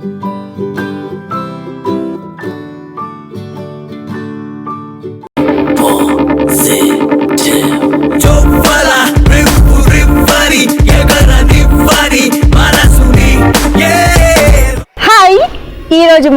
చొప్పల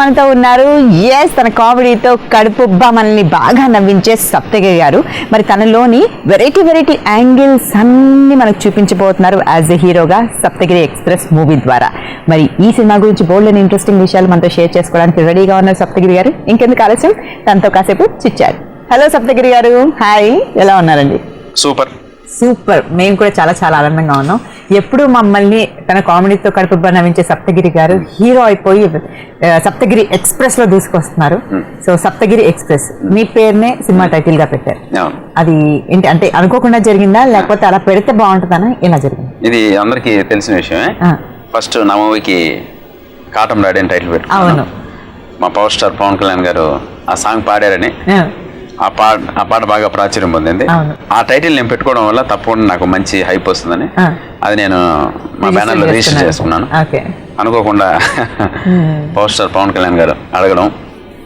మనతో ఉన్నారు. ఎస్ తన కామెడీతో కడుపుబ్బ మనల్ని బాగా నవ్వించే సప్తగిరి గారు. మరి తనలోని వెరైటీ వెరైటీ యాంగిల్స్ అన్ని మనకు చూపించబోతున్నారు యాజ్ ఎ హీరోగా సప్తగిరి ఎక్స్ప్రెస్ మూవీ ద్వారా. మరి ఈ సినిమా గురించి బోల్డ్ అండ్ ఇంట్రెస్టింగ్ విషయాలు మనతో షేర్ చేసుకోవడానికి రెడీగా ఉన్నారు సప్తగిరి గారు. ఇంకెందుకు ఆలస్యం? తనతో కాసేపు చిచ్చారు హలో సప్తగిరి గారు. హాయ్ ఎలా ఉన్నారండి? Super super. మేము కూడా చాలా చాలా ఆనందంగా ఉన్నాం. ఎప్పుడు మమ్మల్ని తన కామెడీతో కడుపుబ్బా నవ్వించే సప్తగిరి గారు హీరో అయిపోయి సప్తగిరి ఎక్స్ప్రెస్లో దూసుకొస్తున్నారు. So Saptagiri express. మీ పేరునే సినిమా టైటిల్గా పెట్టారు. అది ఏంటి అంటే అనుకోకుండా జరిగిందా? లేకపోతే అలా పెడితే బాగుంటుందనా? ఇలా జరిగింది? ఇది అందరికీ తెలిసిన విషయమే. ఫస్ట్ నా మూవీకి కాటం రాడి అని టైటిల్ అవును. పెట్టుకున్నాను మా పవర్ స్టార్ పవన్ కళ్యాణ్ గారు ఆ సాంగ్ పాడారని. ఆ, పాట ఆ పాట బాగా ప్రాచుర్యం పొందింది. ఆ టైటిల్ నేను పెట్టుకోవడం వల్ల తప్పకుండా నాకు మంచి హైప్ వస్తుందని. అది నేను మా రిజిస్టర్ బ్యానర్లో రిజిస్టర్. చేసుకున్నాను అనుకోకుండా పవర్ స్టార్ పవన్ కళ్యాణ్ గారు అడగడం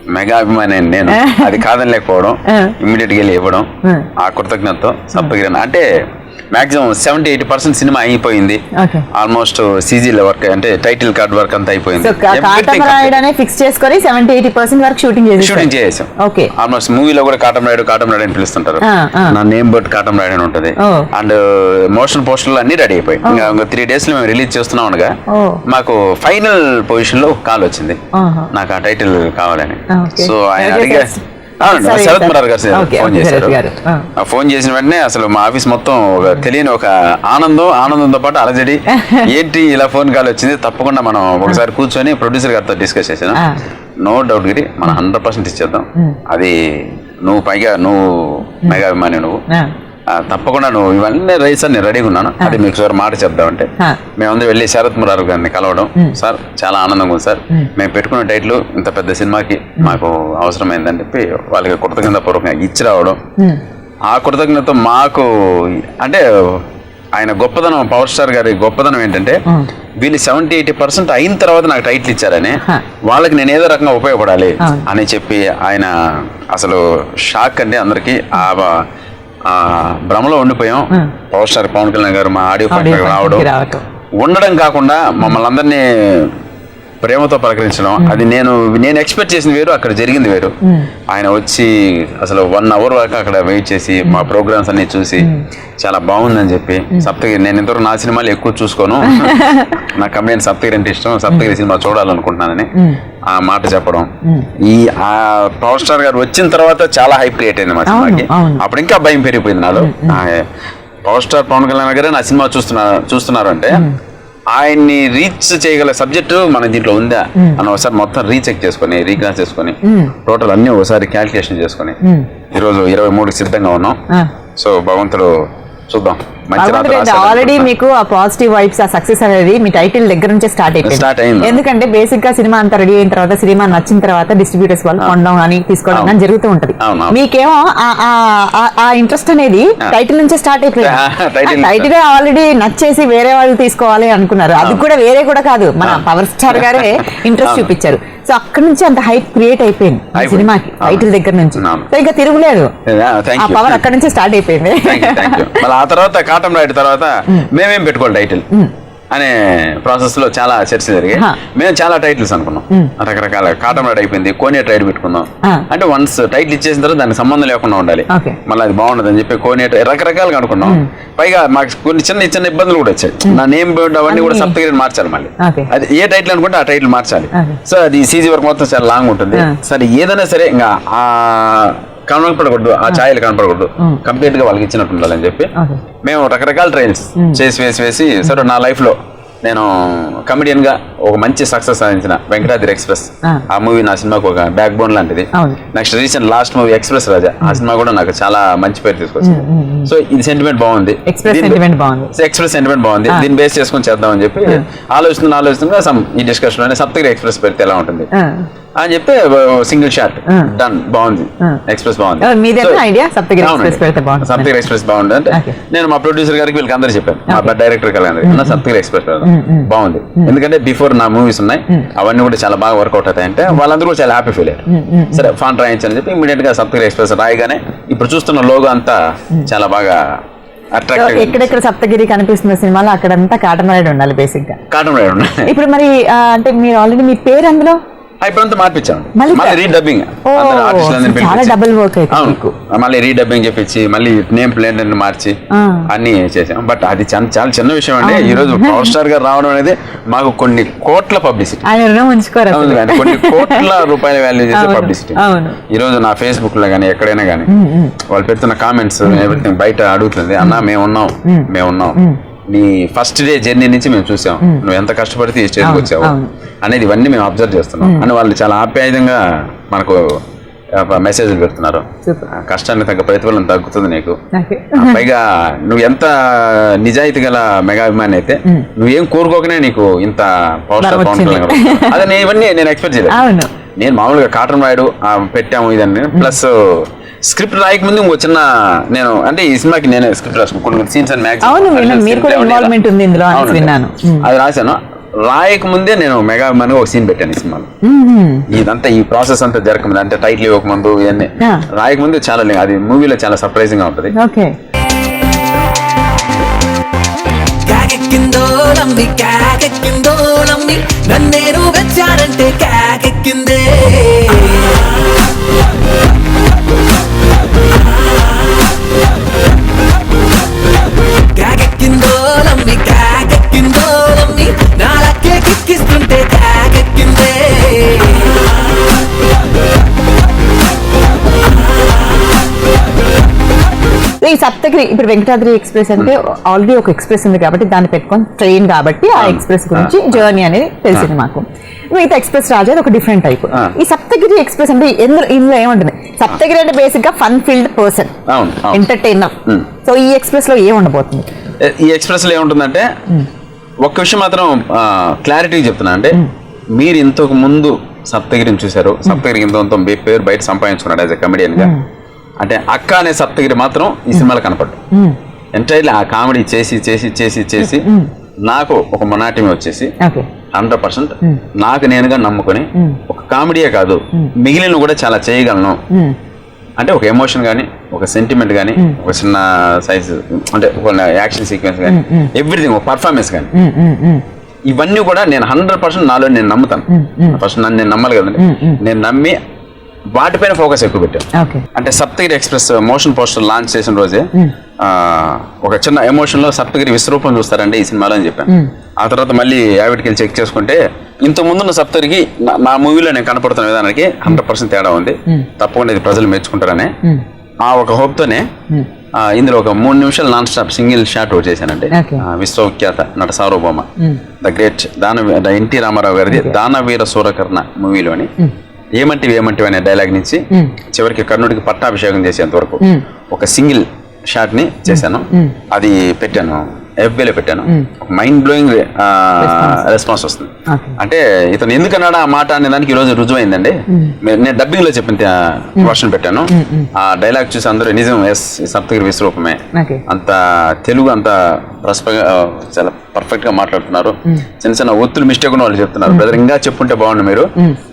మెగా అభిమాని నేను అది కాదని లేకపోవడం ఆ. ఇమ్మీడియట్గా వెళ్ళి ఇవ్వడం ఆ. కృతజ్ఞతతో సప్పగిరి అంటే maximum seventy eighty percent cinema అయిపోయింది. ఆల్మోస్ట్ సీజీల వర్క్ అంటే టైటిల్ కార్డ్ వర్క్ అంతా అయిపోయింది. ఫిక్స్ చేసుకొని సెవెంటీ ఎయిటీ పర్సెంట్ వరకు షూటింగ్ చేసి షూటింగ్ చేసాం ఓకే ఆల్మోస్ట్ మూవీలో కూడా కాటం రాయుడు కాటం రాయుడు అని పిలుస్తుంటారు. నా నేమ్ బట్ కాటం రాయుడు అని ఉంటుంది. అండ్ మోషన్ పోస్టర్లు అన్ని రెడీ అయిపోయి ఇంకా త్రీ డేస్లో మేము రిలీజ్ చేస్తున్నాం అనగా. మాకు ఫైనల్ పొజిషన్లో కాల్ వచ్చింది. నాకు ఆ టైటిల్ కావాలని. సో ఆయన ఎవరు శరత్. మురార్ గారు ఫోన్ చేశారు. ఫోన్ చేసిన వెంటనే అసలు మా ఆఫీస్ మొత్తం ఒక తెలియని ఒక ఆనందం ఆనందంతో పాటు అలజడి. ఏంటి ఇలా ఫోన్ కాల్ వచ్చింది? తప్పకుండా మనం ఒకసారి కూర్చొని ప్రొడ్యూసర్ గారితో డిస్కస్ చేసాను. నో డౌట్ గిరి మనం హండ్రెడ్ పర్సెంట్ ఇచ్చేద్దాం. అది నువ్వు పైగా నువ్వు మెగా అభిమాని నువ్వు. తప్పకుండా నువ్వు ఇవన్నీ రైస్ అని నేను రెడీగా ఉన్నాను. అది మీకు సార్ మాట చెప్దామంటే. మేమందరూ వెళ్ళి శరత్ మురారు గారిని కలవడం. సార్ చాలా ఆనందంగా ఉంది సార్. మేము పెట్టుకున్న టైటిల్ ఇంత పెద్ద సినిమాకి మాకు అవసరమైందని చెప్పి వాళ్ళకి కృతజ్ఞత పూర్వకంగా ఇచ్చి రావడం. ఆ కృతజ్ఞత మాకు అంటే ఆయన గొప్పదనం పవర్ స్టార్ గారి గొప్పదనం ఏంటంటే వీళ్ళు సెవెంటీ ఎయిటీ పర్సెంట్ అయిన తర్వాత నాకు టైటిల్ ఇచ్చారని. వాళ్ళకి నేను ఏదో రకంగా ఉపయోగపడాలి. అని చెప్పి ఆయన అసలు షాక్ అండి అందరికి. ఆ భ్రమలో ఉండిపోయాం. పవర్ స్టార్ పవన్ కళ్యాణ్ గారు మా ఆడియో రావడం. ఉండడం కాకుండా మమ్మల్ని అందరినీ ప్రేమతో పలకరించడం. అది నేను నేను ఎక్స్పెక్ట్ చేసిన వేరు అక్కడ జరిగింది వేరు. ఆయన వచ్చి అసలు వన్ అవర్ వరకు అక్కడ వెయిట్ చేసి మా ప్రోగ్రామ్స్ అన్ని చూసి చాలా బాగుందని చెప్పి సప్తగిరి నేను ఇంతవరకు నా సినిమాలు ఎక్కువ చూసుకోను. నా కమెడియన్ సప్తగిరి అంటే ఇష్టం. సప్తగిరి సినిమా చూడాలనుకుంటున్నానని ఆ మాట చెప్పడం. ఈ ఆ పవర్ స్టార్ గారు వచ్చిన తర్వాత చాలా హైప్ క్రియేట్ అయింది మా సినిమాకి. అప్పుడు ఇంకా భయం పెరిగిపోయింది నాలో. పవర్ స్టార్ పవన్ కళ్యాణ్ గారే నా సినిమా చూస్తున్నారు చూస్తున్నారు అంటే ఆయన్ని రీచ్ చేయగల సబ్జెక్టు మన దీంట్లో ఉందా? అని ఒకసారి మొత్తం రీచెక్ చేసుకొని రీక్లాస్ చేసుకొని టోటల్ అన్ని ఒకసారి క్యాల్కులేషన్ చేసుకొని ఈరోజు ఇరవై మూడుకి సిద్ధంగా ఉన్నాం. సో భగవంతుడు చూద్దాం. ఆల్రెడీ మీకు ఆ పాజిటివ్ వైబ్స్ ఆ సక్సెస్ అనేది మీ టైటిల్ దగ్గర నుంచే స్టార్ట్ అయిపోయింది. ఎందుకంటే బేసిక్గా సినిమా అంతా రెడీ అయిన తర్వాత సినిమా నచ్చిన తర్వాత డిస్ట్రిబ్యూటర్స్ వాళ్ళు కొనడం కానీ తీసుకోవడం కానీ. జరుగుతూ ఉంటది. మీకేమో ఆ- ఇంట్రెస్ట్ అనేది టైటిల్ నుంచే స్టార్ట్ అయిపోయింది. టైటిల్ ఆల్రెడీ నచ్చేసి వేరే వాళ్ళు తీసుకోవాలి అనుకున్నారు. అది కూడా వేరే కూడా కాదు. మన పవర్ స్టార్ గారే ఇంట్రెస్ట్. చూపించారు. సో అక్కడ నుంచి అంత హైప్ క్రియేట్ అయిపోయింది. సినిమాకి. టైటిల్ దగ్గర నుంచి. సో ఇంకా తిరుగులేదు. ఆ పవర్ అక్కడ నుంచి స్టార్ట్ అయిపోయింది. ఆ తర్వాత కాటం రైడ్ తర్వాత మేమేం పెట్టుకోవాలి టైటిల్? అనే ప్రాసెస్లో చాలా చర్చ జరిగాయి. మేము చాలా టైటిల్స్ అనుకున్నాం రకరకాల కాటం రైడ్ అయిపోయింది కోనేట్ రైడ్ పెట్టుకుందాం. అంటే వన్స్ టైటిల్ ఇచ్చేసిన తర్వాత దానికి సంబంధం లేకుండా ఉండాలి. మళ్ళీ అది బాగుండదు అని చెప్పి కోనేట్ రకరకాలుగా అనుకున్నాం పైగా మాకు కొన్ని చిన్న చిన్న ఇబ్బందులు కూడా వచ్చాయి నా నేమ్ అవన్నీ కూడా. సప్తగిరి మార్చాలి మళ్ళీ. అది ఏ టైటిల్ అనుకుంటే ఆ టైటిల్ మార్చాలి. సో అది సీజీ వర్క్ మొత్తం చాలా లాంగ్ ఉంటుంది. సరే ఏదైనా సరే ఇంకా ఆ కనపడకూడదు ఆ ఛాయలు కనపడకూడదు. కంప్లీట్గా వాళ్ళకి ఇచ్చినట్టు ఉండాలని చెప్పి. మేము రకరకాల ట్రైల్స్ చేసి వేసి వేసి సరే నా లైఫ్లో నేను కమెడియన్గా ఒక మంచి సక్సెస్ సాధించిన వెంకటాద్రి ఎక్స్ప్రెస్. ఆ. మూవీ నా సినిమాకు ఒక బ్యాక్ బోన్ లాంటిది. Next recent last movie express Raja. ఆ సినిమా కూడా నాకు చాలా మంచి పేరు తీసుకొచ్చింది. సో ఇది సెంటిమెంట్ బాగుంది. ఎక్స్ప్రెస్ సెంటిమెంట్ బాగుంది. దీన్ని బేస్ చేసుకొని చేద్దామని చెప్పి ఆలోచిస్తున్న ఆలోచిస్తున్నా సమ్ ఈ డిస్కషన్లోనే సప్తగిరి ఎక్స్ప్రెస్ పెడితే ఎలా ఉంటుంది. అని చెప్పి సింగిల్ షాట్. డన్ బాగుంది. ఎక్స్ప్రెస్ బాగుంది. idea? సప్తగిరి పెడితే ఎక్స్ప్రెస్ బాగుంది. అంటే Okay. నేను మా ప్రొడ్యూసర్ గారికి వీళ్ళకి అందరూ చెప్పాను. మా డైరెక్టర్ గారికి సప్తగిరి ఎక్స్ప్రెస్ బాగుంది. ఎందుకంటే బిఫోర్ నా మూవీస్ ఉన్నాయి. అవన్నీ కూడా చాలా బాగా వర్కౌట్ అవుతాయి అంటే వాళ్ళందరూ కూడా చాలా హ్యాపీ ఫీల్ అయ్యారు. సరే ఫాంట్ రాయించని చెప్పి ఇమీడియట్గా సప్తగిరి ఎక్స్ప్రెస్ రాయగానే ఇప్పుడు చూస్తున్న లోగో అంతా చాలా బాగా ఎక్కడెక్కడ సప్తగిరి కనిపిస్తున్న సినిమాలో అక్కడంతా కాటమరాయుడు ఉండాలి బేసిక్గా కాటన్ రాయడం ఇప్పుడు మరి అంటే మీరు ఆల్రెడీ మీ పేరు అందులో? ఇప్పుడంతా మార్పించాం మళ్ళీ రీడబ్బింగ్ చాలా work అయితే. అవును. మళ్ళీ రీడబ్బింగ్ చెప్పించి మళ్ళీ నేమ్ ప్లేట్ అని మార్చి. అన్ని చేసాం బట్ అది చాలా చిన్న విషయం అండి. ఈ రోజు పవర్ స్టార్ గారు రావడం అనేది మాకు కొన్ని కోట్ల పబ్లిసిటీ కొన్ని కోట్ల రూపాయల వాల్యూ చేసే పబ్లిసిటీ. ఈ రోజు నా ఫేస్బుక్లో కానీ ఎక్కడైనా కానీ వాళ్ళు పెడుతున్న కామెంట్స్ ఎవ్రీథింగ్ బయట అడుగుతుంది. అన్న మేము ఉన్నాం మేము ఉన్నాం నీ ఫస్ట్ డే జర్నీ నుంచి మేము చూసాం. నువ్వు ఎంత కష్టపడితే ఈ స్టేజ్కి వచ్చావు. అనేది ఇవన్నీ మేము అబ్జర్వ్ చేస్తున్నాం. అని వాళ్ళు చాలా ఆప్యాయంగా మనకు మెసేజ్లు పెడుతున్నారు. కష్టానికి తగ్గ ప్రతిఫలం తగ్గుతుంది నీకు. పైగా నువ్వు ఎంత నిజాయితీ గల మెగా అభిమాని అయితే నువ్వేం కోరుకోకనే నీకు ఇంత. కళ్యాణ్ గారు. అదే నేను ఇవన్నీ నేను ఎక్స్పెక్ట్ చేయలేదు. నేను మామూలుగా కాటన్ రాయుడు పెట్టాము ఇదని ప్లస్ స్క్రిప్ట్ రాయక ముందు ఇంకో చిన్న నేను అంటే ఈ సినిమాకి నేను స్క్రిప్ట్ రాసుకున్నాను కొన్ని కొన్ని సీన్స్ అండ్ అవును, విన్నాను. మీరు కూడా involvement ఉంది ఇందులో అని విన్నాను. అది రాశాను. రాయక ముందే నేను మెగా అభిమానిగా ఒక సీన్ పెట్టాను ఈ సినిమాలో. ఇదంతా ఈ ప్రాసెస్ అంతా జరగకముందు అంటే టైటిల్ ఇవ్వకముందు ఇవన్నీ. ఆ. రాయక ముందు చాలా అది మూవీలో చాలా సర్ప్రైజింగ్గా ఉంటుంది. నన్నేరు వెచ్చారంటే కాకెక్కిందే సప్తగిరి ఇప్పుడు వెంకటాద్రి ఎక్స్ప్రెస్ అంటే ఆల్రెడీ ఒక ఎక్స్ప్రెస్ ఉంది కాబట్టి దాన్ని పెట్టుకొని ట్రైన్ కాబట్టి ఆ ఎక్స్ప్రెస్ గురించి జర్నీ అనేది తెలిసింది మాకు. మిగతా ఎక్స్ప్రెస్ రాజా అది ఒక డిఫరెంట్ టైప్. ఈ సప్తగిరి ఎక్స్ప్రెస్ అంటే ఇందులో ఇందులో ఏముంటుంది? సప్తగిరి అంటే బేసిక్గా fun field person entertainer Hmm. So ఈ ఎక్స్ప్రెస్లో ఏం ఉండబోతుంది ఏ- ఈ ఎక్స్ప్రెస్లో ఏముంటుందంటే ఒక్క విషయం మాత్రం క్లారిటీ చెప్తున్నా. అంటే మీరు ఇంతకు ముందు సప్తగిరిని చూశారు. సప్తగిరి ఇంత పేరు బయట సంపాదించుకున్నాడు యాజ్ ఎ కమెడియన్గా. అంటే అక్క అనే సప్తగిరి మాత్రం ఈ సినిమాలో కనపడ్డు. ఎంటైర్లీ ఆ కామెడీ చేసి చేసి చేసి చేసి నాకు ఒక మొనాటిమి వచ్చేసి హండ్రెడ్ పర్సెంట్ నాకు నేనుగా నమ్ముకొని ఒక కామెడీయే కాదు మిగిలిన కూడా చాలా చేయగలను. అంటే ఒక ఎమోషన్ కానీ ఒక సెంటిమెంట్ కానీ ఒక చిన్న సైజ్ అంటే ఒక యాక్షన్ సీక్వెన్స్ కానీ ఎవ్రీథింగ్ ఒక పర్ఫార్మెన్స్ కానీ ఇవన్నీ కూడా నేను హండ్రెడ్ పర్సెంట్ నాలో నేను నమ్ముతాను. ఫస్ట్ నన్ను నేను నమ్మాలి కదండి. నేను నమ్మి వాటిపైన ఫోకస్ ఎక్కువ పెట్టాను ఓకే. అంటే Saptagiri express motion poster launch చేసిన రోజే ఒక చిన్న ఎమోషన్లో సప్తగిరి విశ్వరూపం చూస్తారండి ఈ సినిమాలో అని చెప్పాను. ఆ తర్వాత మళ్ళీ యావిడ్కి వెళ్ళి చెక్ చేసుకుంటే ఇంత ముందున్న సప్తగిరికి నా- మూవీలో నేను కనపడుతున్న విధానానికి హండ్రెడ్ పర్సెంట్ తేడా ఉంది. తప్పకుండా ఇది ప్రజలు మెచ్చుకుంటారని. ఆ ఒక hope తోనే ఆ, ఇందులో ఒక మూడు నిమిషాలు నాన్ స్టాప్ సింగిల్ షాట్ చేశానండి. విశ్వవిఖ్యాత నట సార్వభౌమ. The great Daana NT Rama Rao గారిది దానవీర సూరకర్ణ మూవీలోని. ఏమంటివి ఏమంటివి అనే డైలాగ్ నుంచి చివరికి కర్ణుడికి పట్టాభిషేకం చేసేంత వరకు ఒక సింగిల్ షాట్ని చేశాను. అది పెట్టాను. ఎఫ్బీలో పెట్టాను. మైండ్ బ్లోయింగ్ రెస్పాన్స్ వస్తుంది. అంటే ఇతను ఎందుకన్నాడు ఆ మాట అనే దానికి ఈ రోజు రుజువైందండి నేను డబ్బింగ్లో చెప్పిన వర్షన్ పెట్టాను. ఆ డైలాగ్ చూసి అందరూ నిజం ఎస్ సప్తగిరి విశ్వరూపమే. అంత తెలుగు అంత ప్రస్పగా చాలా పర్ఫెక్ట్గా మాట్లాడుతున్నారు చిన్న చిన్న ఒత్తులు మిస్టేక్ ఉన్న వాళ్ళు చెప్తున్నారు. బ్రదర్ ఇంకా చెప్పుంటే బాగుండు మీరు.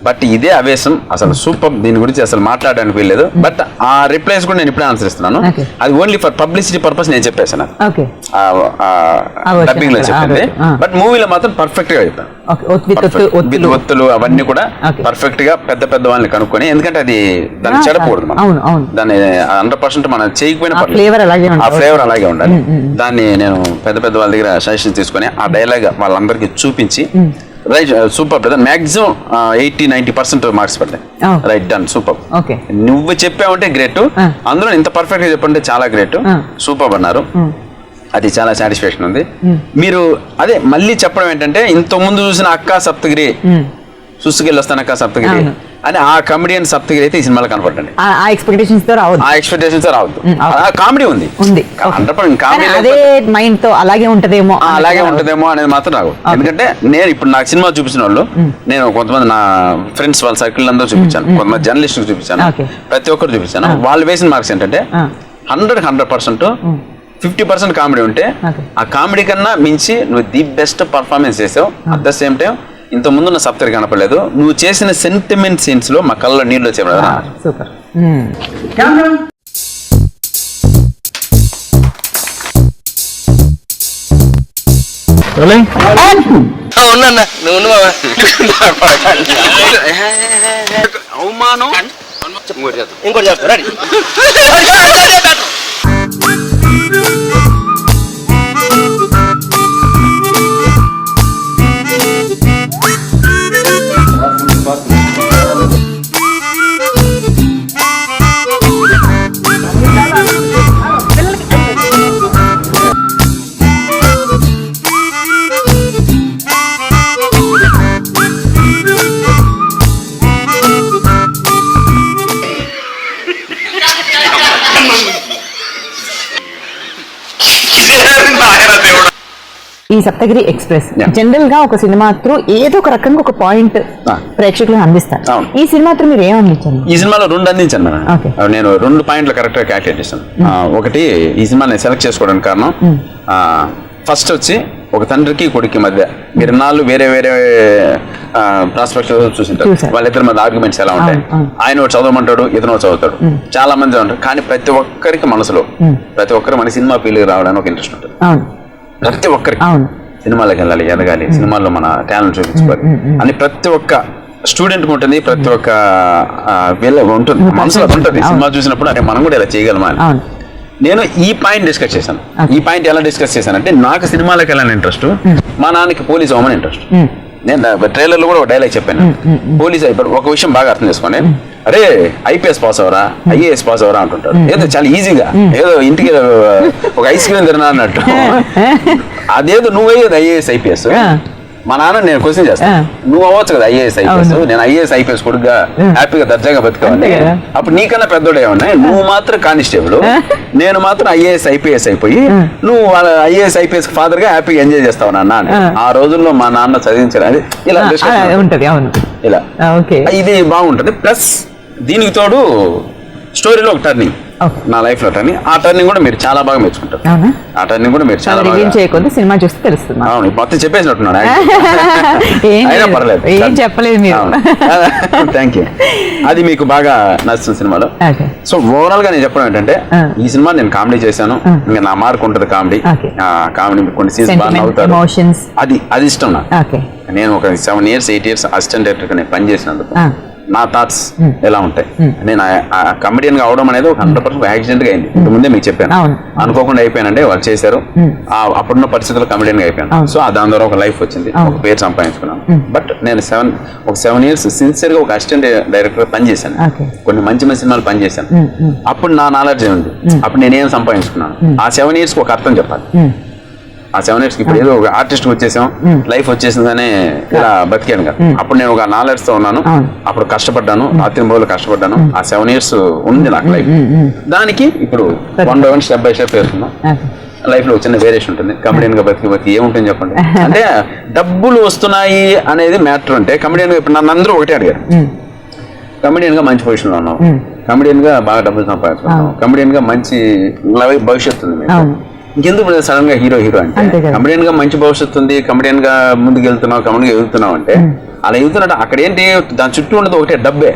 బట్ ఇదే ఆవేశం. అసలు సూపర్. దీని గురించి అసలు మాట్లాడడానికి వీల్లేదు. బట్ ఆ రిప్లైస్ కూడా నేను ఇప్పుడే ఆన్సర్ ఇస్తున్నాను. అది ఓన్లీ ఫర్ పబ్లిసిటీ పర్పస్ నేను చెప్పేసాను డబ్బింగ్లో చెప్పింది. బట్ మూవీలో మాత్రం పర్ఫెక్ట్గా చెప్పాను ఒత్తులు. అవన్నీ కూడా. పర్ఫెక్ట్గా పెద్ద పెద్ద వాళ్ళని కనుక్కొని ఎందుకంటే అది దాన్ని చెడకూడదు మనం. దాన్ని హండ్రెడ్ పర్సెంట్ మనం చేయకపోయినా ఆ. ఫ్లేవర్ అలాగే ఉండాలి. దాన్ని నేను పెద్ద పెద్ద వాళ్ళ దగ్గర సజెషన్ తీసుకొని ఆ డైలాగ్ వాళ్ళందరికీ చూపించి right super brother maximum eighty ninety percent marks పడ్డాయి Oh. Right done super okay. నువ్వు చెప్పావంటే గ్రేట్. అందులో ఇంత పర్ఫెక్ట్గా చెప్పంటే చాలా గ్రేట్. సూపర్ అన్నారు. అది చాలా సాటిస్ఫాక్షన్ ఉంది. మీరు అదే మళ్ళీ చెప్పడం ఏంటంటే ఇంత ముందు చూసిన అక్క సప్తగిరి అక్క సప్తగిరి. అని ఆ కమెడియన్ సప్తగిరి అయితే ఈ సినిమాలో కనపడండి ఆ- ఎక్స్పెక్టేషన్స్తో రావద్దు. ఆ ఎక్స్పెక్టేషన్స్ రావద్దు. ఆ కామెడీ ఉంది. ఉంది. కామెడీ అదే మైండ్తో అలాగే ఉంటదేమో అలాగే ఉంటదేమో అనేది మాత్రం రావు. ఎందుకంటే నేను ఇప్పుడు నాకు సినిమా చూపించిన వాళ్ళు నేను కొంతమంది నా ఫ్రెండ్స్ వాళ్ళ సర్కిల్ అందరూ చూపించాను. కొంతమంది జర్నలిస్ట్ చూపించాను. ప్రతి ఒక్కరు చూపించాను. వాళ్ళు వేసిన మార్క్స్ ఏంటంటే. Hundred hundred percent fifty percent comedy ఉంటే. ఆ కామెడీ కన్నా మించి నువ్వు ది బెస్ట్ పర్ఫార్మెన్స్ చేసావు. అట్ ద సేమ్ టైం ఇంత ముందున్న సప్తరి కనపడలేదు. నువ్వు చేసిన సెంటిమెంట్ సీన్స్లో మా కళ్ళలో నీళ్ళు వచ్చే సూపర్. అవమానం. ఇంకోటి చెప్తా రండి. ఈ సప్తగిరి ఎక్స్ప్రెస్. జనరల్గా ఒక సినిమా త్రూ ఏదో ఒక రకంగా ఒక పాయింట్. ప్రేక్షకులకు అందిస్తారు. ఈ సినిమా త్రూ మీరు ఏం అందించారు? ఈ సినిమాలో రెండు అందించాను మేడం. నేను రెండు పాయింట్లు కరెక్ట్గా క్యాల్కులేట్ చేశాను ఆ, ఒకటి ఈ సినిమా నేను సెలెక్ట్ చేసుకోవడానికి కారణం ఫస్ట్ వచ్చి ఒక తండ్రికి కొడుక్కి మధ్య మీరు నాళ్ళు వేరే వేరే ప్రాస్పెక్ట్ చూసింటారు. వాళ్ళిద్దరి మధ్య ఆర్గ్యుమెంట్స్ ఎలా ఉంటాయి. ఆయన ఒకటి చదవమంటాడు ఇతను చదువుతాడు. చాలా మంది ఉంటారు. కానీ ప్రతి ఒక్కరికి మనసులో ప్రతి ఒక్కరు మన సినిమా ఫీల్ రావడానికి ఒక ఇంట్రెస్ట్ ఉంటుంది. ప్రతి ఒక్కరికి సినిమాలకు వెళ్ళాలి ఎదగాలి. సినిమాల్లో మన టాలెంట్ చూపించుకోవాలి. అని ప్రతి ఒక్క స్టూడెంట్ ఉంటుంది ప్రతి ఒక్క వీళ్ళ ఉంటుంది. మనసులో ఉంటుంది. సినిమా చూసినప్పుడు అరే మనం కూడా ఇలా చేయగలమా అని. నేను ఈ పాయింట్ డిస్కస్ చేశాను. ఈ పాయింట్ ఎలా డిస్కస్ చేశానంటే నాకు సినిమాలకు వెళ్ళాలని ఇంట్రెస్ట్ మా నాన్నకి పోలీస్ అవ్వమని ఇంట్రెస్ట్ నేను ట్రైలర్లో కూడా ఒక డైలాగ్ చెప్పాను. పోలీస్ ఇప్పుడు ఒక విషయం బాగా అర్థం చేసుకోండి. అరే ఐపీఎస్ పాస్ అవరా ఐఏఎస్ పాస్ అవరా అంటుంటారు. ఏదో చాలా ఈజీగా. ఏదో ఇంటికి ఒక ఐస్ క్రీమ్ తిన్నా అన్నట్టు. అదేదో నువ్వు అయ్యేది ఐఏఎస్ ఐపీఎస్. మా నాన్న నేను క్వశ్చన్ చేస్తాను. నువ్వు అవ్వచ్చు కదా ఐఏఎస్ ఐపీఎస్. నేను ఐఏఎస్ ఐపీఎస్ కొడుకుగా హ్యాపీగా దర్జాగా బతుకోవాలి. అప్పుడు నీకన్నా పెద్దోడే ఉన్నా నువ్వు మాత్రం కానిస్టేబుల్. నేను మాత్రం ఐఏఎస్ ఐపీఎస్ అయిపోయి నువ్వు వాళ్ళ ఐఏఎస్ ఐపీఎస్ ఫాదర్గా హ్యాపీగా ఎంజాయ్ చేస్తావు నాన్న అని. ఆ. రోజుల్లో మా నాన్న చదివించారు. అది ఇలా ఇలా. ఇది బాగుంటది. ప్లస్ దీనికి తోడు స్టోరీలో ఒక టర్నింగ్. నా లైఫ్లో టర్నింగ్ ఆ టర్నింగ్ కూడా మీరు చాలా బాగా మెచ్చుకుంటారు ఆ టర్నింగ్ కూడా మీరు చాలా బాగా చేయకుండా సినిమా చూస్తే తెలుస్తుంది. అవును మొత్తం చెప్పేసినట్టున్నాను ఏం అయినా లేదు. పర్లేదు. ఏం చెప్పలేదు మీరు. థ్యాంక్ యూ అది మీకు బాగా నచ్చుతుంది సినిమాలో. సో ఓవరాల్గా నేను చెప్పడం ఏంటంటే. ఈ సినిమా నేను కామెడీ చేశాను. ఇంకా నా మార్క్ ఉంటుంది కామెడీ. కామెడీ కొన్ని సీన్స్ బాగా నవ్వుతారు. అది అది ఇష్టం నాకు. నేను ఒక seven years eight years assistant director నేను పని చేసినందుకు. నా థాట్స్ ఎలా ఉంటాయి? నేను కమెడియన్గా అవడం అనేది ఒక హండ్రెడ్ పర్సెంట్ యాక్సిడెంట్గా అయింది. ముందే మీకు చెప్పాను. అనుకోకుండా అయిపోయానంటే వాళ్ళు చేశారు. ఆ, అప్పుడున్న పరిస్థితుల్లో కమెడియన్గా అయిపోయాను. సో దాని ద్వారా ఒక లైఫ్ వచ్చింది. ఒక పేరు సంపాదించుకున్నాను. బట్ నేను సెవెన్ ఒక సెవెన్ ఇయర్స్ సిన్సియర్గా ఒక అసిస్టెంట్ డైరెక్టర్ పని చేశాను Okay. కొన్ని మంచి మంచి సినిమాలు పని చేశాను అప్పుడు నా నాలెడ్జ్ ఉంది అప్పుడు నేనేం సంపాదించుకున్నాను? ఆ సెవెన్ ఇయర్స్ ఒక అర్థం చెప్పాలి. ఆ సెవెన్ ఇయర్స్ ఇప్పుడు ఏదో ఒక ఆర్టిస్ట్ వచ్చేసాం. లైఫ్ వచ్చేసిందని ఇలా బతికాను కదా. అప్పుడు నేను ఒక నాలెడ్జ్తో ఉన్నాను. అప్పుడు కష్టపడ్డాను. రాత్రి రోజులు కష్టపడ్డాను. ఆ సెవెన్ ఇయర్స్ ఉంది నాకు లైఫ్ దానికి ఇప్పుడు one by one step by step వేస్తున్నాం లైఫ్లో చిన్న వేరియేషన్ ఉంటుంది. కమెడియన్గా బతికి బతికి ఏముంటుంది చెప్పండి? అంటే డబ్బులు వస్తున్నాయి అనేది మ్యాటర్ అంటే కమెడియన్గా ఇప్పుడు నన్ను అందరూ ఒకటే అడిగారు. కమెడియన్గా మంచి పొజిషన్లో ఉన్నావు. కమెడియన్గా బాగా డబ్బులు సంపాదించుకున్నావు కమెడియన్గా మంచి భవిష్యత్తు ఉంది. ఇంకెందుకు సడన్గా హీరో హీరో అంటే. కమెడియన్గా మంచి భవిష్యత్తు ఉంది కమెడియన్గా ముందుకు వెళ్తున్నావు కమెడియన్గా వెళ్తున్నావు అంటే అలా వెళ్తున్నట్టు అక్కడ ఏంటి దాని చుట్టూ ఉన్నది ఒకటే డబ్బే.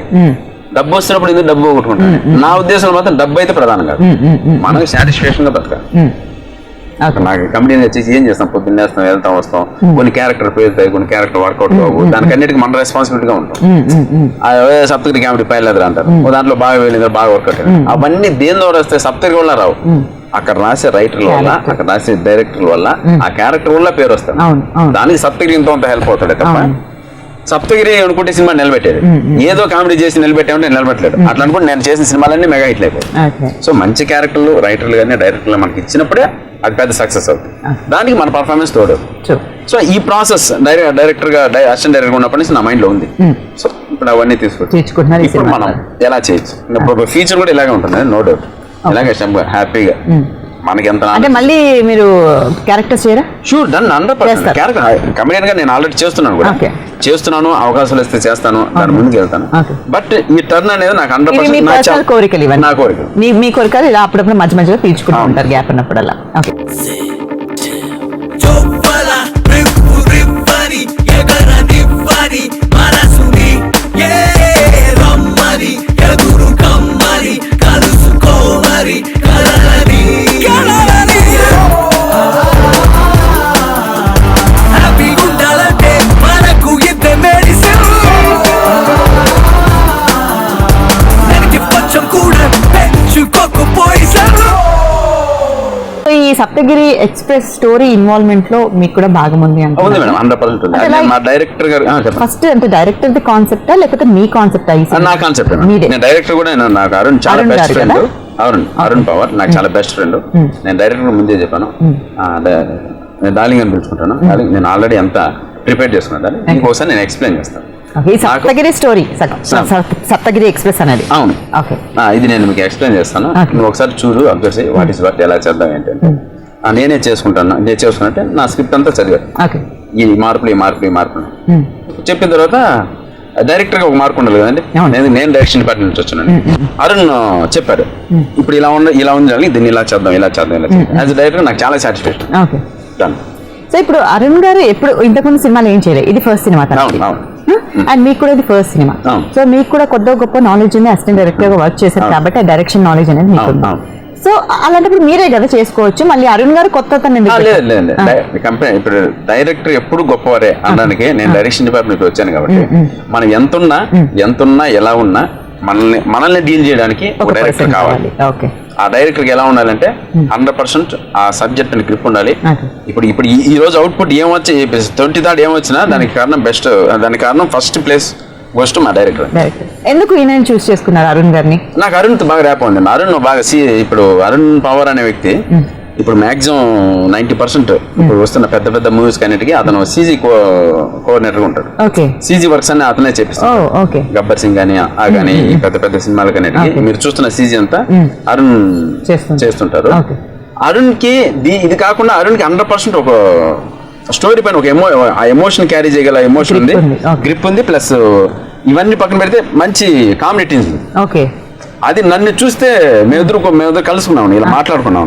డబ్బు వస్తున్నప్పుడు ఎందుకు డబ్బు కొట్టుకుంటాను నా ఉద్దేశంలో మాత్రం డబ్బు అయితే ప్రధానం కాదు. మనకి సాటిస్ఫాక్షన్గా బతకాలి. నాకు కంపెనీ వచ్చేసి ఏం చేస్తాం? పొద్దున్న వేస్తాం వెళ్తాం వస్తాం. కొన్ని క్యారెక్టర్ పేరుతాయి కొన్ని క్యారెక్టర్ వర్కౌట్ కావు దానికి అన్నిటికీ మన రెస్పాన్సిబిలిటీగా ఉంటాం. సప్తగిరి కామెడీ పైలేదు అంటారు. దాంట్లో బాగా వెళ్ళింది బాగా వర్కౌట్ అవన్నీ దేని ద్వారా వస్తే సప్తగిరి వల్ల రావు. అక్కడ రాసే రైటర్ల వల్ల అక్కడ రాసే డైరెక్టర్ వల్ల ఆ క్యారెక్టర్ వల్ల పేరు వస్తుంది. అవును. దానికి సప్తగిరి ఇంత అంత హెల్ప్ అవుతాడు తప్ప సప్తగిరి అనుకుంటే సినిమా నిలబెట్టేది. ఏదో కామెడీ చేసి నిలబెట్టామంటే నిలబెట్టలేదు. అట్లా అనుకుంటే నేను చేసిన సినిమాలన్నీ మెగా హిట్లు అయిపోయాయి ఓకే. సో మంచి క్యారెక్టర్లు రైటర్లు కానీ డైరెక్టర్లు మనకి ఇచ్చినప్పుడే అది పెద్ద సక్సెస్ అవుతుంది. దానికి మన పర్ఫార్మెన్స్ తోడు. సో ఈ ప్రాసెస్ డైరెక్ట్ డైరెక్టర్గా అసిస్టెంట్ డైరెక్టర్ ఉన్నప్పటి నుంచి నా మైండ్లో ఉంది. సో ఇప్పుడు అవన్నీ ఈ ఇప్పుడు మనం ఎలా చేయొచ్చు? ఇప్పుడు ఫ్యూచర్ కూడా ఇలాగే ఉంటుంది నో డౌట్ ఇలాగే హ్యాపీగా. మనకి ఎంత అంటే మళ్ళీ మీరు క్యారెక్టర్స్ చేయరా? Sure done hundred percent. Character కమెడియన్గా నేను ఆల్రెడీ చేస్తున్నాను కూడా. చేస్తున్నాను అవకాశాలు ఇస్తే చేస్తాను దాని ముందుకు వెళ్తాను. బట్ ఈ టర్న్ అనేది నాకు హండ్రెడ్ పర్సెంట్ కోరికలు ఇవన్నీ. నా కోరికలు. మీ కోరికలు ఇలా అప్పుడప్పుడు మధ్య మధ్యలో తీర్చుకుంటూ అవును. ఉంటారు గ్యాప్ ఉన్నప్పుడల్లా ఓకే. సప్తగిరి ఎక్స్ప్రెస్ స్టోరీ ఇన్వాల్వ్మెంట్లో మీకు కూడా భాగం ఉంది డైరెక్టర్ గారు ఫస్ట్ అంటే డైరెక్టర్ ది కాన్సెప్టా లేకపోతే మీ కాన్సెప్ట్ నా కాన్సెప్ట్ డైరెక్టర్ కూడా నాకు అరుణ్ చాలా Arun best friend? Arun Arun power నాకు చాలా బెస్ట్ ఫ్రెండ్ నేను డైరెక్టర్ ముందే చెప్పాను. నేను డార్లింగ్ అని పిలుచుకుంటాను. డార్లింగ్ నేను ఆల్రెడీ అంతా ప్రిపేర్ చేసుకున్నాను దాన్ని ఇంకోసారి నేను ఎక్స్ప్లెయిన్ చేస్తాను. సప్తగిరి స్టోరీ సప్తగిరి ఎక్స్ప్రెస్ అనేది. అవును. ఇది నేను మీకు ఎక్స్ప్లెయిన్ చేస్తాను. నువ్వు ఒకసారి చూడు అబ్జర్వ్ చేయి. వాట్ ఇస్ వాట్ ఎలా చేద్దాం ఏంటంటే నేనే చేసుకుంటాను. నేను చేసుకున్నట్టే నా స్క్రిప్ట్ అంతా చదివాను. ఓకే. ఈ మార్పులు ఈ మార్పులు ఈ మార్పులు. చెప్పిన తర్వాత డైరెక్టర్గా ఒక మార్పు ఉండాలి కదండి. నేను నేను డైరెక్షన్ డిపార్ట్మెంట్ నుంచి వచ్చాను అరుణ్ చెప్పారు. ఇప్పుడు ఇలా ఉండ ఇలా ఉంది దీన్ని ఇలా చేద్దాం ఇలా చేద్దాం ఇలా యాజ్ డైరెక్టర్ నాకు చాలా సాటిస్ఫాక్షన్ డన్ సో ఇప్పుడు అరుణ్ గారు ఎప్పుడు ఇంతకుముందు సినిమాలు ఏం చేయలేదు. ఇది ఫస్ట్ సినిమా అండ్ మీకు కూడా ఇది ఫస్ట్ సినిమా. సో మీకు కూడా కొద్ది గొప్ప నాలెడ్జ్ ఉంది. అసిస్టెంట్ డైరెక్టర్గా వర్క్ చేశారు. కాబట్టి డైరెక్షన్ నాలెడ్జ్ అనేది మీకు. సో అలాంటప్పుడు మీరే కదా చేసుకోవచ్చు. మళ్ళీ అరుణ్ గారు కొత్త కంపెనీ ఇప్పుడు డైరెక్టర్ ఎప్పుడు గొప్పవారే అనడానికి నేను డైరెక్షన్ డిపార్ట్మెంట్ వచ్చాను కాబట్టి మనం ఎంతున్నా ఎంతున్నా ఎలా ఉన్నా మనల్ని మనల్ని డీల్ చేయడానికి ఒక డైరెక్టర్ కావాలి. ఆ డైరెక్టర్కి ఎలా ఉండాలంటే హండ్రెడ్ పర్సెంట్ ఆ సబ్జెక్ట్ అని గ్రిప్ ఉండాలి. ఇప్పుడు ఇప్పుడు ఈ- ఈ రోజు అవుట్పుట్ ఏమొచ్చి ట్వంటీ థర్డ్ ఏమొచ్చినా దానికి కారణం బెస్ట్ దానికి కారణం ఫస్ట్ ప్లేస్ ఫస్ట్ మా డైరెక్టర్ ఎందుకు ఈయన చూస్ చేసుకున్నారు అరుణ్ గారిని? నాకు అరుణ్తో బాగా ర్యాప్ ఉంది అరుణ్ బాగా సి ఇప్పుడు అరుణ్ పవర్ అనే వ్యక్తి. ఇప్పుడు మాక్సిమం నైన్టీ పర్సెంట్ ఇప్పుడు వస్తున్న పెద్ద పెద్ద మూవీస్ కన్నిటికీ అతను సీజీ కోఆర్డినేటర్ ఉంటాడు. ఓకే. సీజీ వర్క్స్ అన్ని అతనే చేపిస్తాడు. ఓకే. గబ్బర్ సింగ్ కానీ ఆ కానీ పెద్ద పెద్ద సినిమాలు కానీ Okay. మీరు చూస్తున్న సీజీ అంతా అరుణ్ చేస్తుంటారు. అరుణ్కి ఇది కాకుండా అరుణ్కి హండ్రెడ్ పర్సెంట్ ఒక స్టోరీ పైన ఒక ఎమో ఆ ఎమోషన్ క్యారీ చేయగల ఎమోషన్ ఉంది. గ్రిప్ ఉంది. ప్లస్ ఇవన్నీ పక్కన పెడితే మంచి కామెడీ ఓకే. అది నన్ను చూస్తే మేమిద్దరు మేమిద్దరు కలుసుకున్నాం ఇలా మాట్లాడుకున్నాం.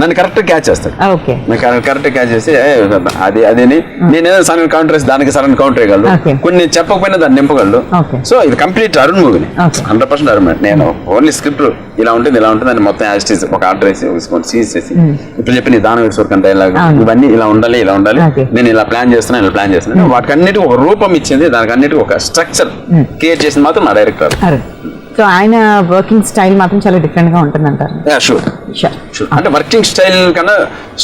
నన్ను కరెక్ట్ క్యాచ్ చేస్తాడు. కరెక్ట్ క్యాచ్ చేసి "ఏ, అది అదేని నేను ఏదో సడన్ కౌంటర్ వేసి దానికి సడన్ కౌంటర్ వేయగలడు Okay. కొన్ని నేను చెప్పకపోయినా దాన్ని నింపగలడు Okay. సో ఇది కంప్లీట్ అరుణ్ మూవీని. హండ్రెడ్ పర్సెంట్ అరుణ్ నేను ఓన్లీ స్క్రిప్ట్ ఇలా ఉంటుంది ఇలా ఉంటుంది అని మొత్తం యాస్టీస్ ఒక ఆర్డర్ వేసి సీజ్ చేసి ఇప్పుడు చెప్పి నీ దాని డైలాగ్ అవును. ఇవన్నీ ఇలా ఉండాలి ఇలా ఉండాలి. నేను ఇలా ప్లాన్ చేస్తున్నా ఇలా ప్లాన్ చేస్తున్నాను వాటికి అన్నిటికీ ఒక రూపం ఇచ్చింది దానికి అన్నిటికీ ఒక స్ట్రక్చర్ క్రియేట్ చేసింది మాత్రం నా డైరెక్టర్ సో ఆయన వర్కింగ్ స్టైల్ మాత్రం చాలా డిఫరెంట్గా ఉంటుంది అంటారు షూర్ షూర్ అంటే వర్కింగ్ స్టైల్ కన్నా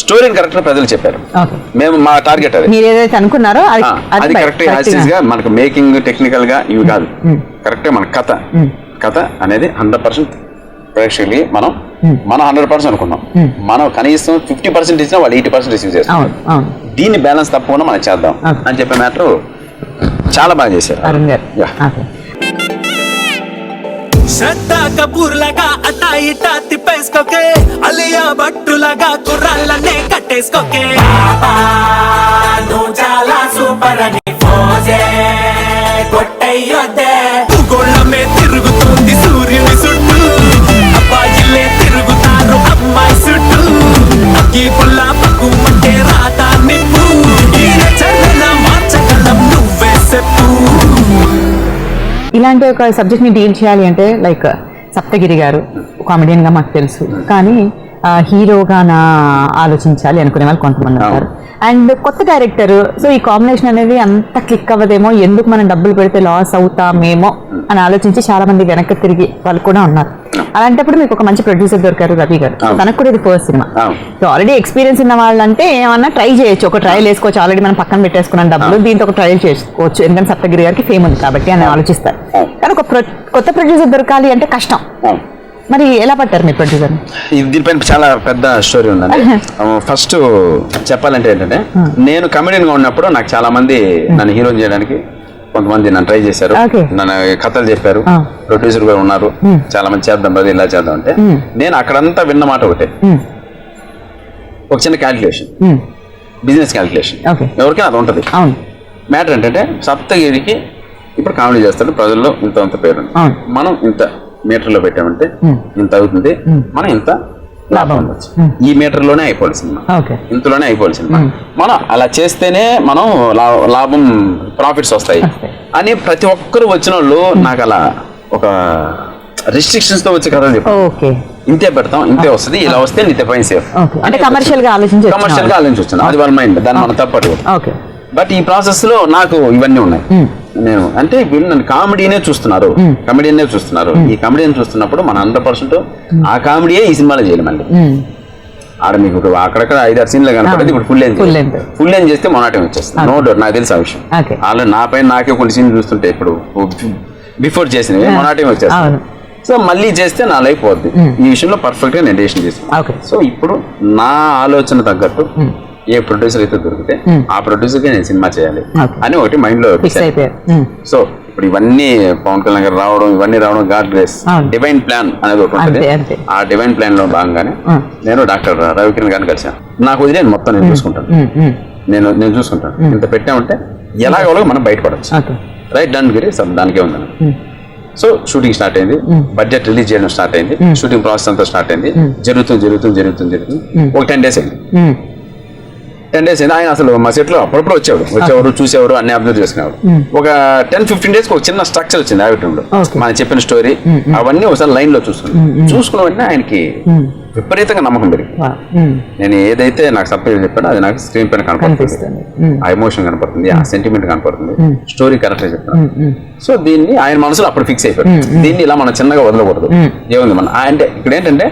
స్టోరీని కరెక్ట్ ప్రజలు చెప్పారు. మేము మా టార్గెట్ అది. మీరు ఏదైతే అనుకున్నారో అది కరెక్ట్ యాసిస్గా. మనకు మేకింగ్ టెక్నికల్గా ఇవి కాదు. కరెక్ట్ మన కథ. కథ అనేది హండ్రెడ్ పర్సెంట్ ప్రేక్షకులకి మనం మనం హండ్రెడ్ పర్సెంట్ అనుకున్నాం. మనం కనీసం ఫిఫ్టీ పర్సెంట్ ఇచ్చినా వాళ్ళు ఎయిటీ పర్సెంట్ రిసీవ్ చేస్తాం దీన్ని బ్యాలెన్స్ తప్పకుండా మనం చేద్దాం. అని చెప్పే మ్యాటర్ చాలా బాగా చేశారు. శ్రద్ధ కపూర్ లాగా అటా ఇటా తిప్పేసుకోకే అలియా భట్టులాగా కుర్రాళ్ళనే కట్టేసుకోకే. నువ్వు చాలా సూపర్ అని ఫోజే కొట్టయ్యొద్దే. భూగోళమే తిరుగుతుంది సూర్యుని చుట్టూ అబ్బాయిలే తిరుగుతారు అమ్మాయి చుట్టూ అగ్గి పుల్ల ఇలాంటి ఒక సబ్జెక్ట్ని డీల్ చేయాలి అంటే లైక్ సప్తగిరి గారు కామెడియన్గా మాకు తెలుసు. కానీ హీరోగా నా ఆలోచించాలి అనుకునే వాళ్ళు కొంతమంది ఉంటారు. అండ్ కొత్త డైరెక్టర్ సో ఈ కాంబినేషన్ అనేది అంత క్లిక్ అవ్వదేమో ఎందుకు మనం డబ్బులు పెడితే లాస్ అవుతామేమో అని ఆలోచించి చాలా మంది వెనక్కి తిరిగి వాళ్ళు కూడా ఉన్నారు. అలాంటప్పుడు మీకు ఒక మంచి ప్రొడ్యూసర్ దొరికారు రవి గారు. తనకు కూడా ఇది first cinema. So already experience ఉన్న వాళ్ళంటే ఏమన్నా ట్రై చేయొచ్చు. ఒక ట్రయల్ వేసుకోవచ్చు. ఆల్రెడీ మనం పక్కన పెట్టేసుకున్నాం డబ్బులు దీంతో ఒక ట్రయల్ చేసుకోవచ్చు. ఎందుకంటే సప్తగిరి గారికి ఫేమ్ ఉంది కాబట్టి అని ఆలోచిస్తారు. కానీ ఒక కొత్త ప్రొడ్యూసర్ దొరకాలి అంటే కష్టం. మరి ఎలా పట్టారు మీ ప్రొడ్యూసర్ దీనిపైన చాలా పెద్ద స్టోరీ ఉందండి. ఫస్ట్ చెప్పాలంటే ఏంటంటే నేను కమెడియన్గా ఉన్నప్పుడు నాకు చాలా మంది నన్ను హీరోని చేయడానికి కొంతమంది నన్ను ట్రై చేశారు. నన్ను కథలు చెప్పారు. ప్రొడ్యూసర్ కూడా ఉన్నారు. చాలా మంది చేద్దాం బ్రదర్ ఇలా చేద్దాం అంటే. నేను అక్కడంతా విన్న మాట ఒకటే. ఒక చిన్న క్యాల్కులేషన్ బిజినెస్ క్యాల్కులేషన్. ఎవరికైనా అది ఉంటుంది. మ్యాటర్ ఏంటంటే సప్తగిరికి ఇప్పుడు కామెడీ చేస్తాడు ప్రజల్లో ఇంత అంత పేరు. మనం ఇంత మీటర్లో పెట్టామంటే ఇంత అవుతుంది. మనం ఇంత లాభం ఉండొచ్చు. ఈ మీటర్లోనే అయిపోవాలి సినిమా. ఇంతలోనే అయిపోవాలి సినిమా. మనం అలా చేస్తేనే మనం లాభం ప్రాఫిట్స్ వస్తాయి. అని ప్రతి ఒక్కరు వచ్చిన వాళ్ళు నాకు అలా ఒక రిస్ట్రిక్షన్స్తో వచ్చే కథలు చెప్పారు. ఓకే. ఇంతే పెడతాం ఇంతే వస్తుంది ఇలా వస్తే ఇంతే పైన సేఫ్ అంటే కమర్షియల్గా ఆలోచించి కమర్షియల్గా అది వాళ్ళ మైండ్ దాన్ని మనం తప్పదు ఓకే. బట్ ఈ ప్రాసెస్లో నాకు ఇవన్నీ ఉన్నాయి. నేను అంటే వీళ్ళు నన్ను కామెడీనే చూస్తున్నారు. కామెడీనే చూస్తున్నారు. ఈ కామెడీని చూస్తున్నప్పుడు మన హండ్రెడ్ పర్సెంట్ ఆ కామెడీయే ఈ సినిమాలో చేయాలి మళ్ళీ మ్మ్. ఆడ మీకు అక్కడక్కడ ఐదు ఆరు సీన్లు కనపడేది ఇప్పుడు ఫుల్ లెంత్. ఫుల్ లెంత్ చేస్తే మొనాటం వచ్చేస్తుంది. నో డౌట్ నాకు తెలుసు ఆ విషయం. వాళ్ళు నా పైన నాకే కొన్ని సీన్లు చూస్తుంటే ఇప్పుడు బిఫోర్ చేసినవి మొనాటం. వచ్చేస్తుంది సో మళ్ళీ చేస్తే నా లైఫ్ పోద్ది. ఈ విషయంలో పర్ఫెక్ట్గా నేను డెసిషన్. చేస్తాను సో ఇప్పుడు నా ఆలోచన తగ్గట్టు ఏ ప్రొడ్యూసర్ అయితే దొరికితే ఆ ప్రొడ్యూసర్కి నేను సినిమా చేయాలి. అని ఒకటి మైండ్లో. సో ఇప్పుడు ఇవన్నీ పవన్ కళ్యాణ్ గారు రావడం ఇవన్నీ రావడం గాడ్ గ్రేస్. డివైన్ ప్లాన్ అనేది ఒకటి ఉంటుంది. ఆ డివైన్ ప్లాన్లో భాగంగానే ఆ. నేను డాక్టర్ రవికిరణ్ గారిని కలిశాను. నాకు వదిలేను మొత్తం నేను చూసుకుంటాను. ఉమ్, ఉమ్. నేను నేను చూసుకుంటాను. ఇంత పెట్టామంటే ఎలాగో మనం బయటపడచ్చు. రైట్ డన్ గిరి సార్ దానికే ఉందని. సో షూటింగ్ స్టార్ట్ అయింది. బడ్జెట్ రిలీజ్ చేయడం స్టార్ట్ అయింది. షూటింగ్ ప్రాసెస్ అంతా స్టార్ట్ అయింది. జరుగుతుంది జరుగుతుంది జరుగుతుంది జరుగుతుంది. ఒక టెన్ డేస్ అయింది. టెన్ డేస్ ఆయన అసలు మా సెట్లో అప్పుడప్పుడు వచ్చేవాడు వచ్చేవారు చూసేవారు అన్ని అబ్జర్వ్ చేసుకునేవారు. ఒక టెన్ ఫిఫ్టీన్ డేస్ ఒక చిన్న స్ట్రక్చర్ వచ్చింది Okay. మనం చెప్పిన స్టోరీ అవన్నీ ఒకసారి లైన్లో చూసుకున్నాం. చూసుకున్న వెంటనే ఆయనకి విపరీతంగా నమ్మకం పెరిగింది. నేను ఏదైతే నాకు సప్లై చెప్పానో అది నాకు స్క్రీన్ పైన కనపడుతుంది. ఆ ఎమోషన్ కనపడుతుంది ఆ సెంటిమెంట్ కనపడుతుంది. స్టోరీ కరెక్ట్ చెప్తాను ఉమ్, ఉమ్. సో దీన్ని ఆయన మనసులో అప్పుడు ఫిక్స్ అయిపోయాడు దీన్ని ఇలా మనం చిన్నగా వదలకూడదు. ఏముంది మన అంటే ఇక్కడ ఏంటంటే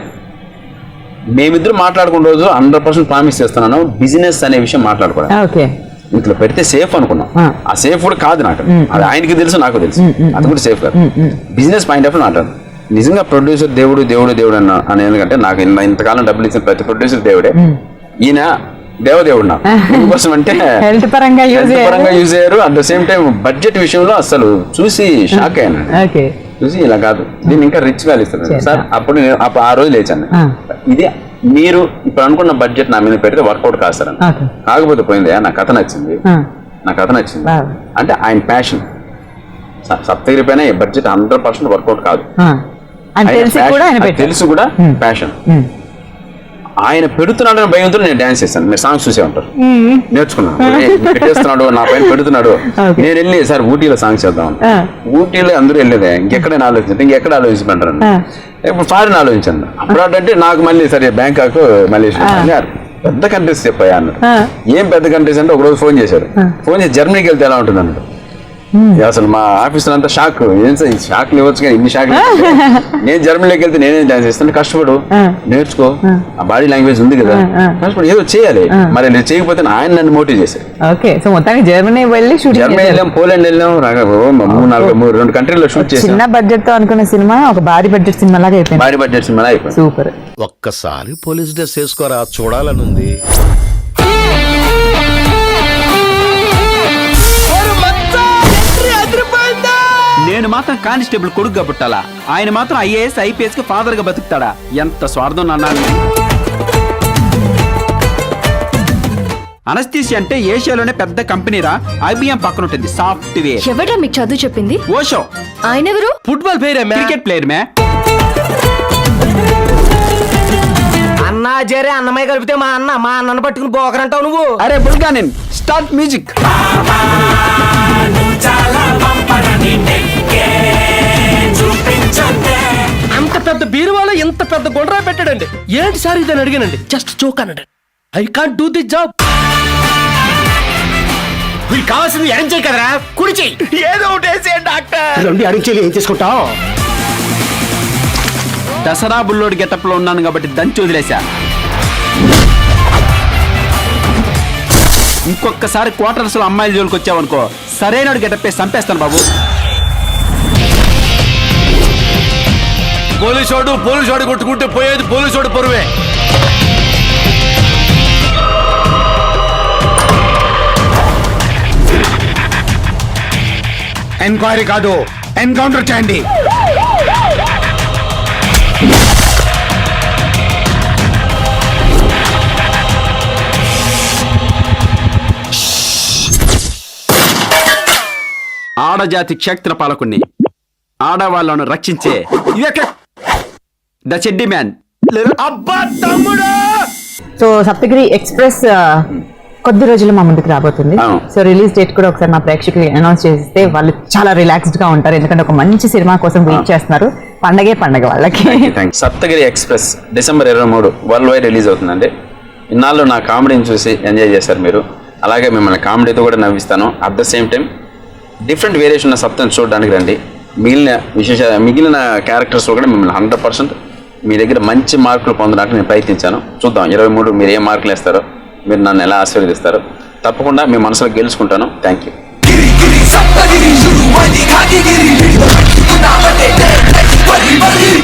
మేమిద్దరు మాట్లాడుకున్న రోజు హండ్రెడ్ పర్సెంట్ ప్రామిస్ చేస్తున్నాను. బిజినెస్ అనే విషయం మాట్లాడుకోవడం ఓకే. ఇంట్లో పెడితే సేఫ్ అనుకున్నాం. ఆ. సేఫ్ కూడా కాదు నాకు. అది ఆయనకి తెలుసు నాకు తెలుసు. అది కూడా సేఫ్ కాదు. బిజినెస్ పాయింట్ ఆఫ్ మాట్లాడు నిజంగా ప్రొడ్యూసర్ దేవుడు దేవుడు దేవుడు అన్న అని ఎందుకంటే నాకు ఇంత ఇంతకాలం డబ్బులు ఇచ్చిన ప్రతి ప్రొడ్యూసర్ దేవుడే. ఈయన దేవదేవుడు నాకు. ఎందుకోసం అంటే హెల్త్ పరంగా యూజ్ అయ్యారు at the same time budget విషయంలో అసలు చూసి షాక్ అయ్యాను. చూసి ఇలా కాదు. దీన్ని ఇంకా రిచ్ ఇస్తున్నాను చేద్దాం. సార్ అప్పుడు నేను అప్పుడు ఆ రోజు లేచాను. ఇది మీరు ఇప్పుడు అనుకున్న బడ్జెట్ నా మీద పెడితే వర్కౌట్ కాదు సార్ కాకపోతే పోయింది నా కథ నచ్చింది. నా కథ నచ్చింది. అంటే ఆయన ప్యాషన్ సప్తగిరి పైన ఈ బడ్జెట్ హండ్రెడ్ పర్సెంట్ వర్కౌట్ కాదు. తెలిసి కూడా ప్యాషన్. ఆయన పెడుతున్నాడు అనే భయంతో నేను డాన్స్ చేశాను మీరు సాంగ్స్ చూసే ఉంటారు. నేర్చుకున్నాను పెట్టేస్తున్నాడు నా పైన పెడుతున్నాడు. నేను వెళ్ళి సార్ ఊటీలో సాంగ్స్ చేద్దాం. ఊటీలో అందరూ వెళ్ళేదే. ఇంకెక్కడైనా ఆలోచించండి ఇంకెక్కడ ఆలోచించమంటారు. ఇప్పుడు ఫారిన్ ఆలోచించండి అప్పుడు అంటే నాకు మళ్ళీ సరే బ్యాంకాక్ మలేషియా. పెద్ద కంట్రీస్ చెప్పాయా అన్నారు. ఏం పెద్ద కంట్రీస్ అంటే ఒకరోజు ఫోన్ చేశారు. ఫోన్ చేసి జర్మనీకి వెళ్తే ఎలా ఉంటుంది అన్నారు అసలు మా ఆఫీస్ అంతా షాక్ ఏం సార్ ఈ షాక్ ఇవ్వచ్చు కానీ ఇన్ని షాక్ నేను జర్మనీలోకి వెళ్తే నేనేం డాన్స్ చేస్తాను కష్టపడు. ఆ. నేర్చుకో. ఆ బాడీ లాంగ్వేజ్ ఉంది కదా. కష్టపడు. ఏదో చేయాలి. మరి నేను చేయకపోతే ఆయన నన్ను మోటివ్ చేశారు ఓకే సో మొత్తానికి జర్మనీ వెళ్ళి షూటింగ్ జర్మనీ వెళ్ళాం పోలాండ్ వెళ్ళాం మూడు నాలుగు మూడు రెండు కంట్రీలో షూట్ చేసాం చిన్న బడ్జెట్తో అనుకున్న సినిమా ఒక భారీ బడ్జెట్ సినిమా లాగా అయిపోయింది. భారీ బడ్జెట్ సినిమా అయిపోయింది. సూపర్ ఒక్కసారి పోలీస్ డ్రెస్ వేసుకోరా చూడాలనుంది. మాత్రం కానిస్టేబుల్ కొడుకుగా పుట్టాలా? ఆయన మాత్రం ఐఏఎస్ ఐపీఎస్కి ఫాదర్గా బతుకుతాడా? ఎంత స్వార్థం నాన్న? అనస్థీసి అంటే ఏషియాలోనే పెద్ద కంపెనీరా? ఐబిఎం పక్కన ఉంటుంది సాఫ్ట్వేర్. ఎవడ్రా మీకు చదువు చెప్పింది? ఓషో. ఆయన ఎవరు ఫుట్బాల్ ప్లేయర్ క్రికెట్ ప్లేయర్ మే అన్నా జరే అన్నమయ్య కలిపితే మా అన్న మా అన్నను పట్టుకుని పోకరంటావు నువ్వు. అరే బుల్గా నేను స్టార్ట్ మ్యూజిక్. అంత పెద్ద బీరువాలో ఇంత పెద్ద గుండ్రా పెట్టాడండి. ఏంటి సార్ ఇదని అడిగానండి. జస్ట్ చోక్ అన్నాడు. I can't do the job వీళ్ళు కావాల్సింది ఎడం చేయి కదరా. కుడి చేయి. ఏదో ఒకటి వేసే డాక్టర్. రెండు చేయి ఏం చేసుకుంటావు? దసరా బుల్లోడి గెటప్లో ఉన్నాను కాబట్టి దంచి వదిలేశా. ఇంకొకసారి క్వార్టర్స్లో అమ్మాయిల జోలికి వచ్చావనుకో సరైన గెటప్ వేసి చంపేస్తాను బాబు. పోలీసోడు పోలీసోడు కొట్టుకుంటే పోయేది పోలీసోడు పొరువే. ఎంక్వైరీ కాదు ఎన్కౌంటర్ చేయండి. ఆడజాతి క్షేత్ర పాలకుణ్ణి ఆడవాళ్ళను రక్షించే ద చెడ్డి మ్యాన్ అబ్బా తమ్ముడు! సో సప్తగిరి ఎక్స్ప్రెస్ కొద్ది రోజుల్లో మా ముందుకు రాబోతుంది. సో రిలీజ్ డేట్ కూడా ఒకసారి మా ప్రేక్షకులు అనౌన్స్ చేస్తే వాళ్ళు చాలా రిలాక్స్డ్గా ఉంటారు. ఎందుకంటే ఒక మంచి సినిమా కోసం వెయిట్ చేస్తున్నారు. పండగే పండగ వాళ్ళకి. సప్తగిరి ఎక్స్ప్రెస్ డిసెంబర్ ఇరవై మూడు వరల్డ్ వైడ్ రిలీజ్ అవుతుందండి. ఇన్నాళ్ళు నా కామెడీని చూసి ఎంజాయ్ చేశారు మీరు. అలాగే మిమ్మల్ని కామెడీతో కూడా నవ్విస్తాను. At the same time different variation ఉన్న సప్తని చూడడానికి రండి. మిగిలిన విశేష మిగిలిన క్యారెక్టర్స్ కూడా మిమ్మల్ని హండ్రెడ్ పర్సెంట్ మీ దగ్గర మంచి మార్కులు పొందడానికి నేను ప్రయత్నించాను. చూద్దాం ఇరవై మూడు మీరు ఏ మార్కులు వేస్తారో మీరు నన్ను ఎలా ఆశీర్వదిస్తారో. తప్పకుండా మీ మనసులో గెలుచుకుంటాను. థ్యాంక్ యూ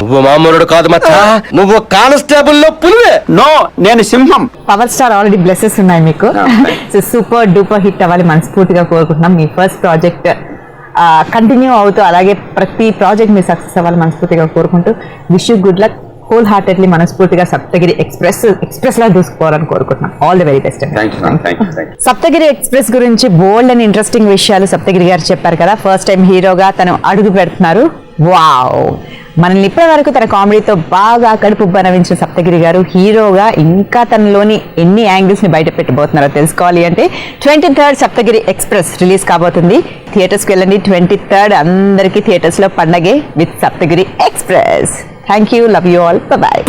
నువ్వు మామూలుడు కాదు మచ్చా. నువ్వు కానిస్టేబుల్లో పులివే. నో నేను సింహం. పవర్ స్టార్ ఆల్రెడీ బ్లెస్సెస్ ఉన్నాయి మీకు. సో సూపర్ డూపర్ హిట్ అవ్వాలి మనస్ఫూర్తిగా కోరుకుంటున్నాం. మీ ఫస్ట్ ప్రాజెక్ట్ కంటిన్యూ అవుతూ అలాగే ప్రతి ప్రాజెక్ట్ మీరు సక్సెస్ అవ్వాలి మనస్ఫూర్తిగా కోరుకుంటూ wish you good luck whole heartedly మనస్ఫూర్తిగా సప్తగిరి ఎక్స్ప్రెస్ ఎక్స్ప్రెస్ లా దూసుకోవాలని కోరుకుంటున్నాం. All the very best Saptagiri Express గురించి బోల్డ్ అండ్ ఇంట్రెస్టింగ్ విషయాలు సప్తగిరి గారు చెప్పారు కదా. ఫస్ట్ టైం హీరోగా తను అడుగు పెడుతున్నారు. వావ్. మనల్ని ఇప్పటి వరకు తన కామెడీతో బాగా కడుపు బనవించిన సప్తగిరి గారు హీరోగా ఇంకా తనలోని ఎన్ని యాంగిల్స్ని బయట పెట్టబోతున్నారో తెలుసుకోవాలి అంటే twenty third Saptagiri Express release కాబోతుంది. థియేటర్స్కి వెళ్ళండి. ట్వంటీ థర్డ్ అందరికీ థియేటర్స్లో పండగే with Saptagiri Express. Thank you love you all. Bye